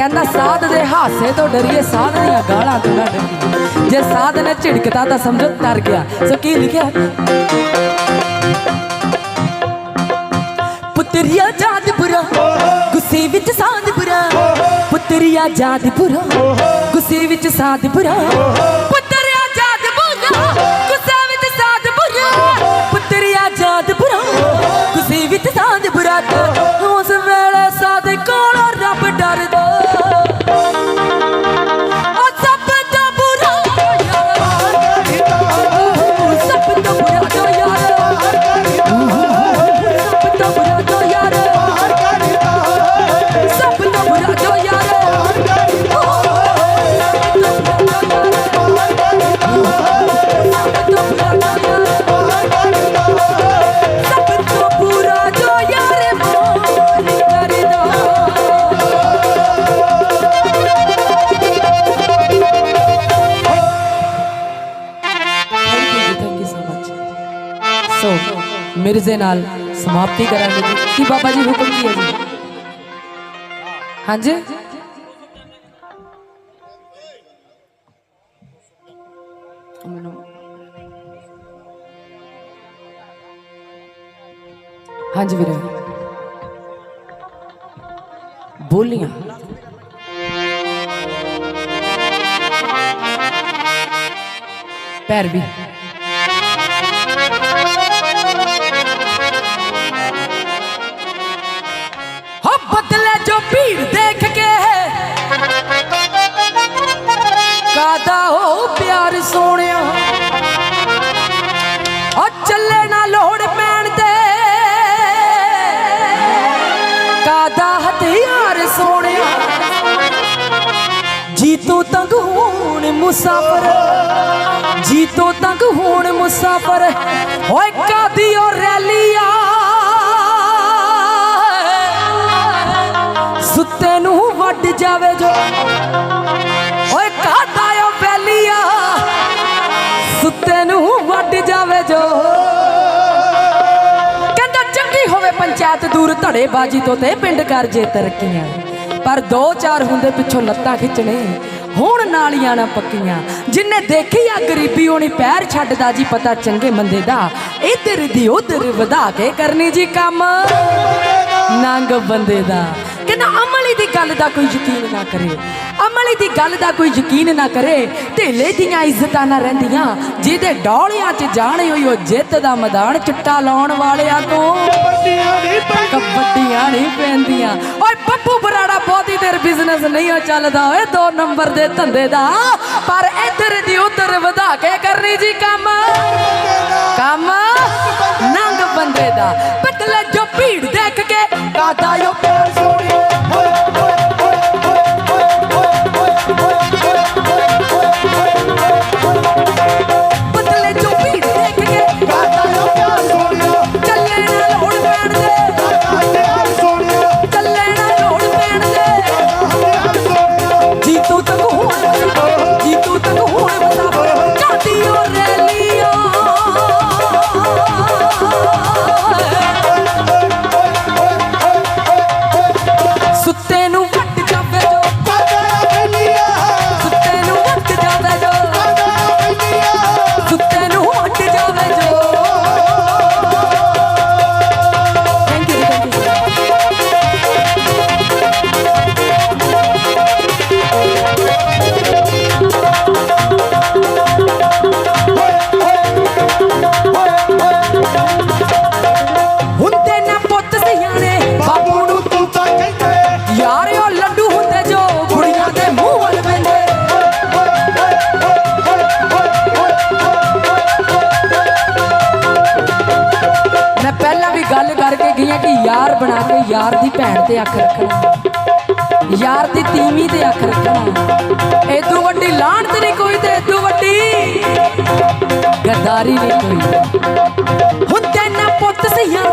ਕਹਿੰਦਾ, ਸਾਧ ਦੇ ਹਾਸੇ ਤੋਂ ਡਰੀਏ, ਸਾਧ ਦੀਆਂ ਗਾਲਾਂ ਤੋਂ ਨਾ ਡਰੀਏ। ਜੇ ਸਾਧ ਨੇ ਝਿੜਕਤਾ ਤਾਂ ਸਮਝੋ, ਤਰ ਗਿਆ। ਸੋ ਕੀ ਲਿਖਿਆ? ਪੁੱਤਰੀਆ ਜਾਦ ਗੁੱਸੇ ਵਿੱਚ ਸਾਧ ਪੁੱਤਰੀਆ ਜਾਦ ਗੁੱਸੇ ਵਿੱਚ ਸਾਧ ਪੁੱਤਰੀਆ ਜਾਦ ਗੁੱਸੇ ਵਿੱਚ ਸਾਧ ਪੁੱਤਰੀਆ ਜਾਦ ਗੁੱਸੇ ਵਿੱਚ ਸਾਧ ਬੁਰਾ ਮਿਰਜ਼ੇ ਨਾਲ ਸਮਾਪਤੀ ਕਰਾਂਗੇ ਜੀ ਕੀ ਬਾਬਾ ਜੀ ਹੁਕਮ ਕੀ ਹੈ ਜੀ ਹਾਂਜੀ ਮੈਨੂੰ ਹਾਂਜੀ ਵੀਰੇ ਬੋਲੀਆਂ ਪੈਰ ਵੀ ਸੋਹਣਿਆ। ਹੋ ਚੱਲੇ ਨਾ ਲੋੜ ਪੈਣ ਤੇ। ਕਾਦਾ ਹਥਿਆਰ ਸੋਹਣਿਆ। ਜੀ ਤੂੰ ਤੰਗ ਹੋਣ ਮੁਸਾਫਰ। ਜੀ ਤੂੰ ਤੰਗ ਹੋਣ ਮੁਸਾਫਰ। ਓਏ ਕਾਦੀ ਓ ਰੈਲੀਆ। ਸੁੱਤੇ ਨੂੰ ਵੱਢ ਜਾਵੇ ਜੋ। ਧੜੇ ਬਾਜੀ ਤੋਂ ਤੇ ਪਿੰਡ ਕਰ ਜੇ ਤਰੱਕੀਆਂ। ਪਰ ਦੋ ਚਾਰ ਹੁੰਦੇ ਪਿੱਛੋਂ ਲੱਤਾਂ ਖਿੱਚਣੇ, ਹੁਣ ਨਾਲੀਆਂ ਨਾ ਪੱਕੀਆਂ। ਜਿੰਨੇ ਦੇਖੀ ਆ ਗਰੀਬੀ ਹੋਣੀ ਪੈਰ ਛੱਡਦਾ ਜੀ, ਪਤਾ ਚੰਗੇ ਮੰਦੇ ਦਾ। ਇੱਧਰ ਦੀ ਉਧਰ ਵਧਾ ਕੇ ਕਰਨੀ ਜੀ ਕੰਮ। ਨੰਗ ਬੰਦੇ ਦਾ। ਕਹਿੰਦਾ ਅਮਲੀ ਦੀ ਗੱਲ ਦਾ ਕੋਈ ਯਕੀਨ ਨਾ ਕਰੇ। ਅਮਲੀ ਦੀ ਗੱਲ ਦਾ ਕੋਈ ਯਕੀਨ ਨਾ ਕਰੇ। ਢੇਲੇ ਦੀਆਂ ਇੱਜ਼ਤਾਂ ਨਾ ਰਹਿੰਦੀਆਂ। ਜਿਹਦੇ ਡੌਲਿਆਂ 'ਚ ਜਾਣੇ ਹੋਈ ਉਹ ਜਿੱਤ ਦਾ ਮੈਦਾਨ ਚਿੱਟਾ ਲਾਉਣ ਵਾਲਿਆਂ ਤੋਂ ਕਬੱਡੀਆਂ ਨਹੀਂ ਪੈਂਦੀਆਂ। ਓਏ ਬੱਬੂ ਬਰਾੜਾ ਬਹੁਤੀ ਦੇਰ ਬਿਜ਼ਨਸ ਨਹੀਂ ਹੋ ਚੱਲਦਾ। ਓਏ ਦੋ ਨੰਬਰ ਦੇ ਧੰਦੇ ਦਾ। ਪਰ ਇੱਧਰ ਦੀ ਉੱਧਰ ਵਧਾ ਕੇ ਕਰਨੀ ਜੀ ਕੰਮ। ਕੰਮ ਨੰਗ ਬੰਦੇ ਦਾ। ਬਦਲੇ ਜੋ ਭੀੜ ਦੇਖ ਕੇ ਕਾਦਾ ਯੋ ਪਿਆਰ ਯਾਰ ਦੀ ਭੈਣ ਤੇ ਅੱਖ ਰੱਖਣਾ। ਯਾਰ ਦੀ ਤੀਵੀਂ ਤੇ ਅੱਖ ਰੱਖਣਾ। ਏਦੂ ਵੱਡੀ ਲਾਹਣਤ ਨਹੀਂ ਕੋਈ ਤੇ ਏਦੂ ਵੱਡੀ ਗੱਦਾਰੀ ਨਹੀਂ ਕੋਈ। ਹੁੰਦੇ ਨਾ ਪੁੱਤ ਸਿਆਣੇ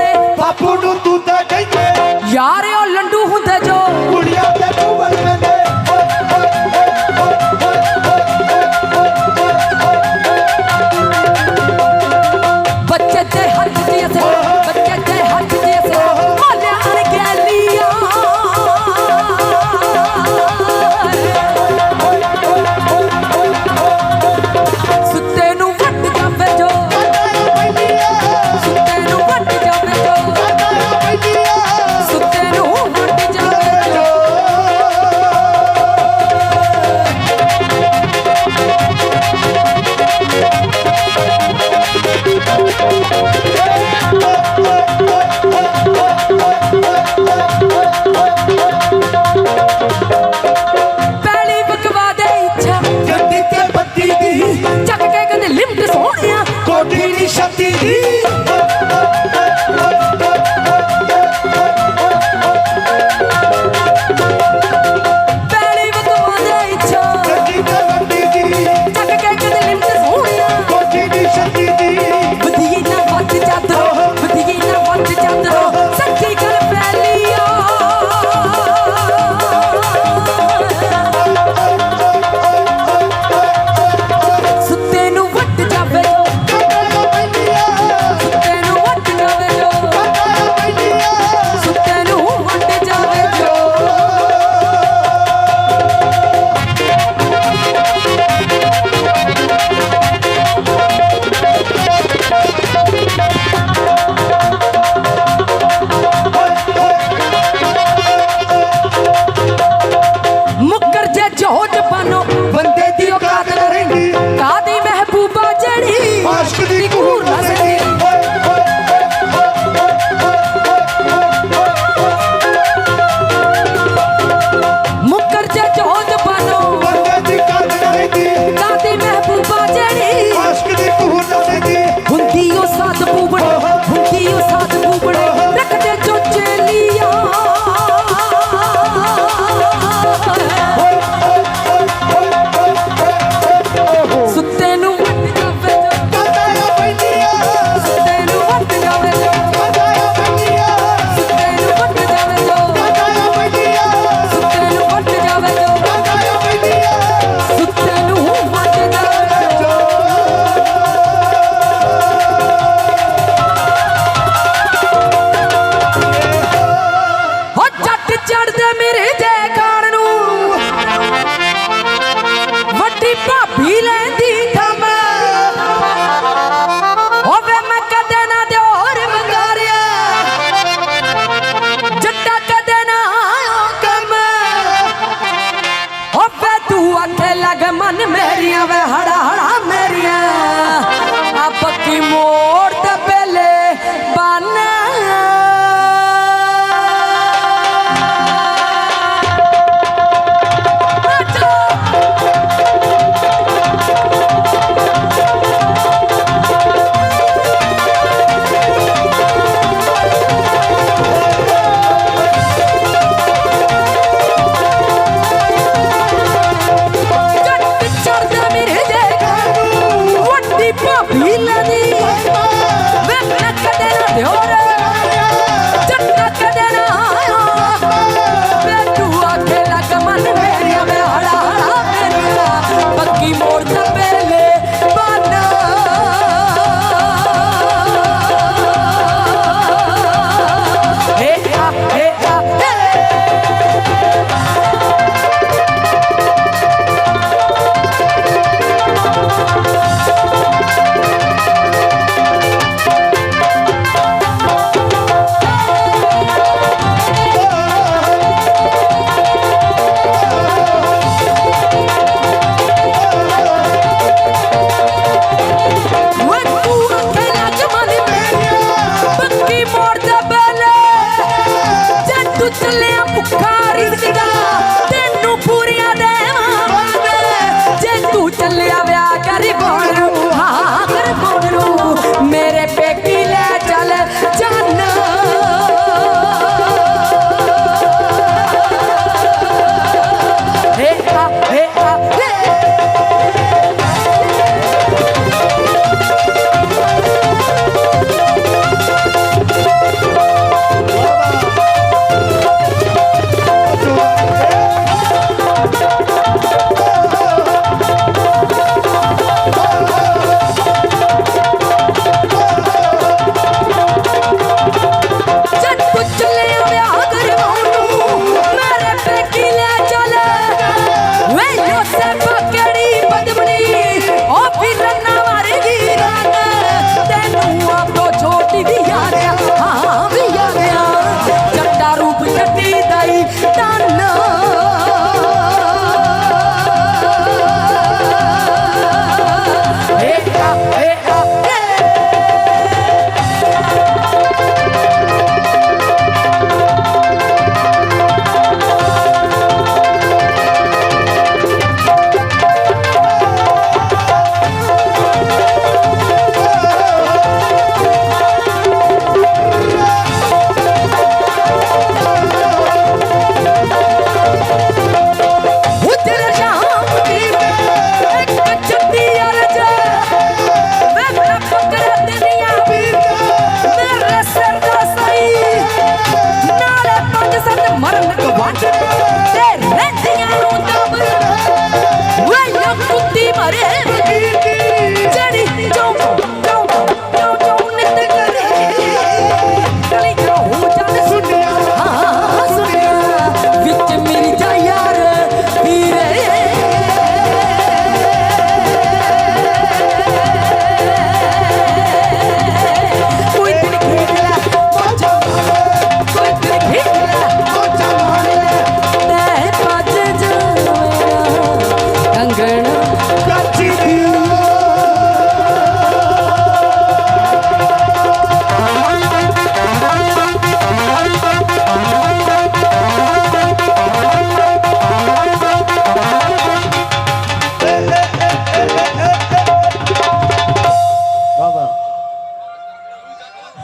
মেরে যায়।